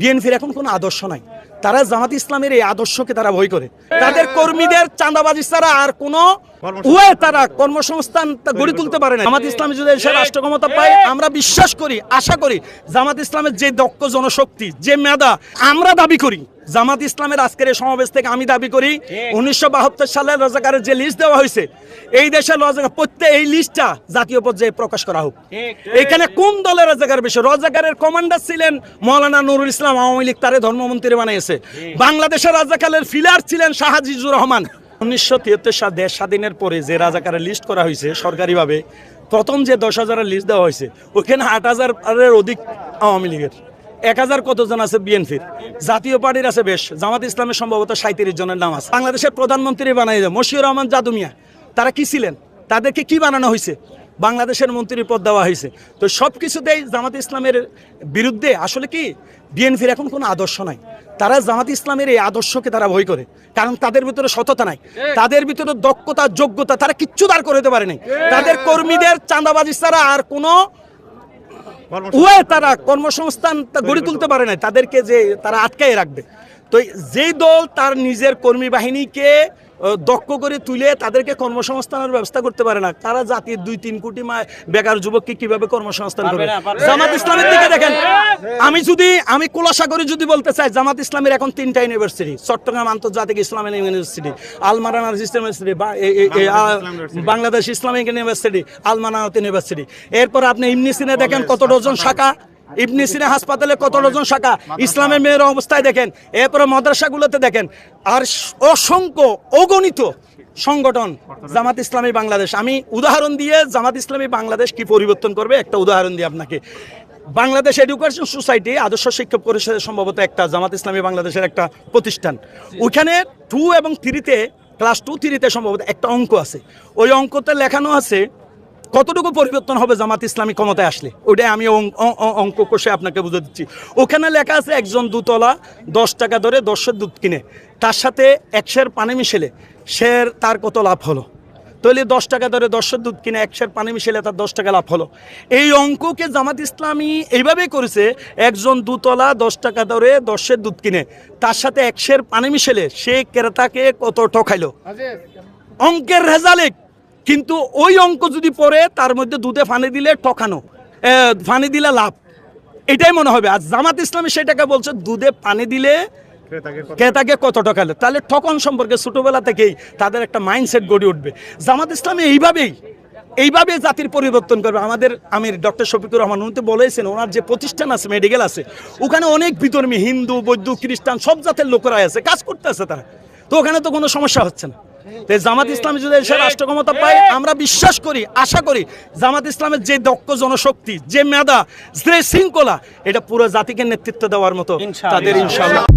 বিএনপির এখন কোনো আদর্শ নাই। তারা জামাত ইসলামের এই আদর্শকে তারা ভয় করে। তাদের কর্মীদের চাঁদাবাজি ছাড়া আর কোনো তারা কর্মসংস্থান গড়ে তুলতে পারে না। জামাত ইসলাম যদি এসে রাষ্ট্র ক্ষমতা পায়, আমরা বিশ্বাস করি, আশা করি জামাত ইসলামের যে দক্ষ জনশক্তি, যে মেধা, আমরা দাবি করি। জামাত ইসলামের আজকের এই সমাবেশ থেকে আমি দাবি করি উনিশশো বাহাত্তর সালে রাজাকারের যে লিস্ট দেওয়া হয়েছে এই দেশের রাজাকার প্রত্যেক এই লিস্টটা জাতীয় পর্যায়ে প্রকাশ করা হোক। এখানে কোন দলের রাজাকার বিষয় রাজাকারের কমান্ডার ছিলেন মৌলানা নুরুল ইসলাম আওয়ামী লীগ তারে ধর্মমন্ত্রী বানিয়েছে। বাংলাদেশের রাজাকালের ফিলার ছিলেন শাহাজিজুর রহমান। উনিশশো তিয়াত্তর সাল দেশ স্বাধীনের পরে যে রাজাকারের লিস্ট করা হয়েছে সরকারিভাবে প্রথম যে দশ হাজারের লিস্ট দেওয়া হয়েছে ওখানে আট হাজারের অধিক আওয়ামী লীগের। এক হাজার কতজন আছে বিএনপির? জাতীয় পার্টির আছে বেশ। জামাত ইসলামের সম্ভবত সাঁত্রিশ জনের নাম আছে। বাংলাদেশের প্রধানমন্ত্রী বানাই যায় মশিউর রহমান জাদুমিয়া। তারা কি ছিলেন? তাদেরকে কি বানানো হয়েছে? বাংলাদেশের মন্ত্রীর পদ দেওয়া হয়েছে। তো সব কিছুতেই জামাত ইসলামের বিরুদ্ধে আসলে কি? বিএনপির এখন কোনো আদর্শ নাই। তারা জামাত ইসলামের এই আদর্শকে তারা ভয় করে। কারণ তাদের ভিতরে সততা নাই। তাদের ভিতরে দক্ষতা, যোগ্যতা তারা কিচ্ছু দাঁড় করে দিতে পারে নাই তাদের কর্মীদের চাঁদাবাজি ছাড়া আর কোনো ওয়ে তারা কর্মসংস্থান গড়ে তুলতে পারে না তাদেরকে যে তারা আটকায় রাখবে। তো যেই দল তার নিজের কর্মী বাহিনীকে দক্ষ করে তুলে তাদেরকে কর্মসংস্থানের ব্যবস্থা করতে পারে না। তারা জাতির দুই তিন কোটি বেকার যুবককে কীভাবে কর্মসংস্থান করবে? জামাত ইসলামের দিকে দেখেন আমি যদি আমি কুলাসা করে যদি বলতে চাই জামাত ইসলামের এখন তিনটা ইউনিভার্সিটি চট্টগ্রাম আন্তর্জাতিক ইসলামিক ইউনিভার্সিটি আলমারানা ইউনিভার্সিটি বাংলাদেশ ইসলামিক ইউনিভার্সিটি আলমানাত ইউনিভার্সিটি। এরপর আপনি ইমনি সিনে দেখেন কত ডজন শাখা। ইবনি সিনা হাসপাতালে কত ডজন শাখা? ইসলামের মেয়ের অবস্থায় দেখেন, এরপরে মাদ্রাসাগুলোতে দেখেন, আর অসংখ্য অগণিত সংগঠন জামাত ইসলামী বাংলাদেশ। আমি উদাহরণ দিয়ে জামাত ইসলামী বাংলাদেশ কি পরিবর্তন করবে, একটা উদাহরণ দিই আপনাকে। বাংলাদেশ এডুকেশন সোসাইটি, আদর্শ শিক্ষক পরিষদের সম্ভবত একটা, জামাত ইসলামী বাংলাদেশের একটা প্রতিষ্ঠান। ওইখানে টু এবং থ্রিতে ক্লাস টু থ্রিতে সম্ভবত একটা অঙ্ক আছে। ওই অঙ্কতে লেখানো আছে কতটুকু পরিবর্তন হবে জামাত ইসলামী ক্ষমতায় আসলে? ওটাই আমি অঙ্ক কষে আপনাকে বুঝে দিচ্ছি। ওখানে লেখা আছে একজন দুতলা দশ টাকা ধরে দশের দুধ কিনে। তার সাথে একশের পানি মিশেলে সে তার কত লাভ হলো? তাহলে দশ টাকা ধরে দশের দুধ কিনে একশের পানি মিশেলে তার দশ টাকা লাভ হলো। এই অঙ্ককে জামাত ইসলামী এইভাবেই করেছে একজন দুতলা দশ টাকা ধরে দশের দুধ কিনে। তার সাথে একশের পানি মিশেলে সে ক্রেতাকে কত ঠকাইলো? অঙ্কের রেজাল্ট কিন্তু ওই অঙ্ক যদি পড়ে তার মধ্যে দুধে ফানি দিলে ঠকানো ফানি দিলে লাভ। এটাই মনে হবে। আর জামাত ইসলামী সেটাকে বলছে দুধে পানি দিলে ক্রেতাকে কত টাকালে তাহলে ঠকন সম্পর্কে ছোটবেলা থেকেই তাদের একটা মাইন্ডসেট গড়ে উঠবে। জামাত ইসলামী এইভাবেই এইভাবে জাতির পরিবর্তন করবে। আমাদের আমির ডক্টর শফিকুর রহমান উনি তো বলেছেন ওনার যে প্রতিষ্ঠান আছে মেডিকেল আছে ওখানে অনেক বিতর্মী হিন্দু বৌদ্ধ খ্রিস্টান সব জাতের লোকেরা আছে কাজ করতে আছে তারা। তো ওখানে তো কোনো সমস্যা হচ্ছে না। জামাত ইসলামী যদি এসে রাষ্ট্র ক্ষমতা পায় আমরা বিশ্বাস করি আশা করি জামাত ইসলামের যে দক্ষ জনশক্তি যে মেধা যে শৃঙ্খলা এটা পুরো জাতিকে নেতৃত্ব দেওয়ার মতো তাদের ইনশাল্লাহ